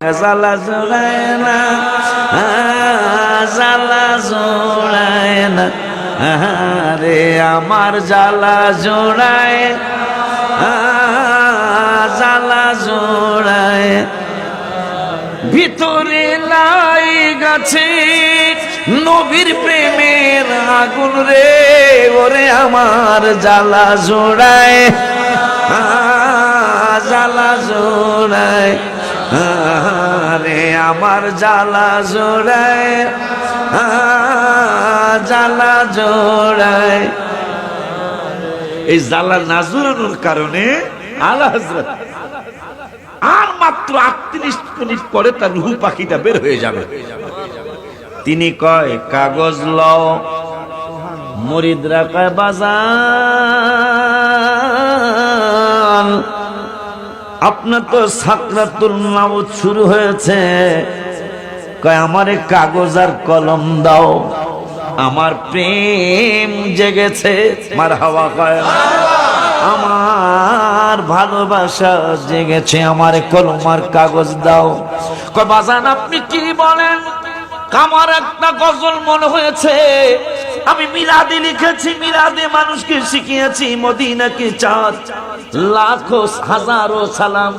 জ্বালা জোড়ায় না জ্বালা জোড়ায় না রে আমার জ্বালা জোড়ায় জ্বালা জোড়ায় ভিতরে লাই গাছে নবীর প্রেমের আগুন রে, ওরে আমার জ্বালা জোড়ায় আমার জ্বালা জোড়ায় জ্বালা জোড়ায়। এই জ্বালা না জোড়ানোর কারণে আলা হজরত আর মাত্র আটত্রিশ মিনিট পরে তার রুহু পাখিটা বের হয়ে যাবে। তিনি কয়, কাগজ লও মরিদরা কয় বাজান আপনার তো সাকরাতুল মাউত শুরু হয়েছে। কয়, আমারে কাগজ আর কলম দাও। আমার প্রেম জেগেছে। মার হাওয়া কয়, আমার ভালোবাসা জেগেছে। আমার কলম আর কাগজ দাও। কয়, বাজান, আপনি কি বলেন? আমার একটা গজল মনে হয়েছে। আমি মিলাদে লিখেছি মিলাদে মানুষকে শিখিয়েছি মদিনাকে চাঁদ লাখো হাজারো সালাম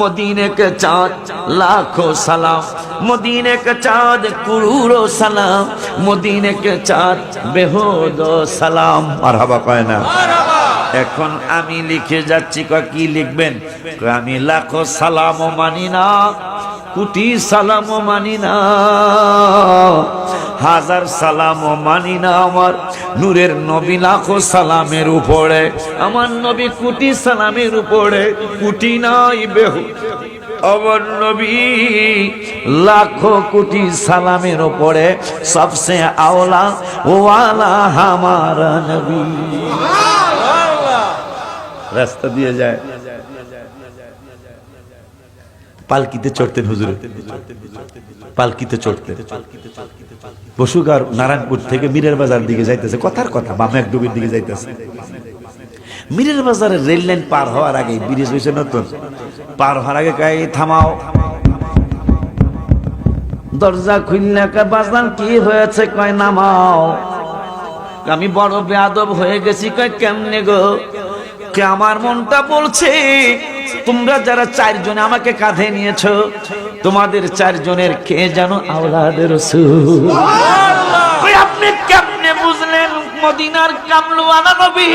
মদিনে কে চাঁদ লাখো সালাম মদিনে কে চাঁদ কুরুরো সালাম মদিনে কে চাঁদ বেহদ সালাম। আর হাবা কয় না। এখন আমি লিখে যাচ্ছি কয় কি লিখবেন? আমি লাখো সালামও মানি না কোটি সালামও মানি না হাজার সালামও মানি না আমার নূরের নবী লাখো সালামের উপরে। আমার নবী কোটি সালামের উপরে কোটি নাই বেহু। আমার নবী লাখো কোটি সালামের উপরে সবসে আওলা ওয়ালা আমার নবী। রাস্তা দিয়ে যায়। পালকিতে চড়তেন হুজুর। পালকিতে চড়তেন। বসুগার নারায়ণপুর থেকে মীরের বাজার দিকে যাইতেছে। কথার কথা, বামে এক ডুবির দিকে যাইতেছে। মীরের বাজারে রেল লাইন পার হওয়ার আগে ব্রিজ হয়েছে নতুন। পার হওয়ার আগে থামাও। দরজা খুললে বাজার কি হয়েছে? কয়, নামাও। আমি বড় বেয়াদব হয়ে গেছি, কয়, কেমনে গো? কে আমার মনটা বলছে তোমরা যারা চারজনে আমাকে কাঁধে নিয়েছো, তোমাদের চারজনের কে যেন আওলাদের আপনি কেমনে বুঝলেন মদিনার কামলুয়ানা নবী?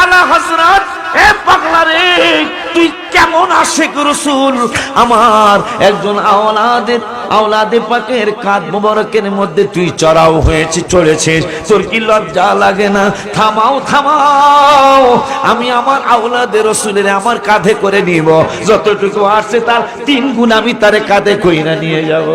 আলা হযরত, এ পাগলা রে, তুই কেমন আশেক রসুল? আমার একজন আওলাদের আওলাদে পাকের কাঁধ মোবারকের মধ্যে তুই চড়াও হয়েছে, চড়েছিস। তোর কি লজ্জা লাগে না? থামাও থামাও। আমি আমার আওলাদের রসুলের আমার কাঁধে করে নিব। যতটুকু আসছে তার তিন গুণ আমি তারে কাঁধে কইরা নিয়ে যাব।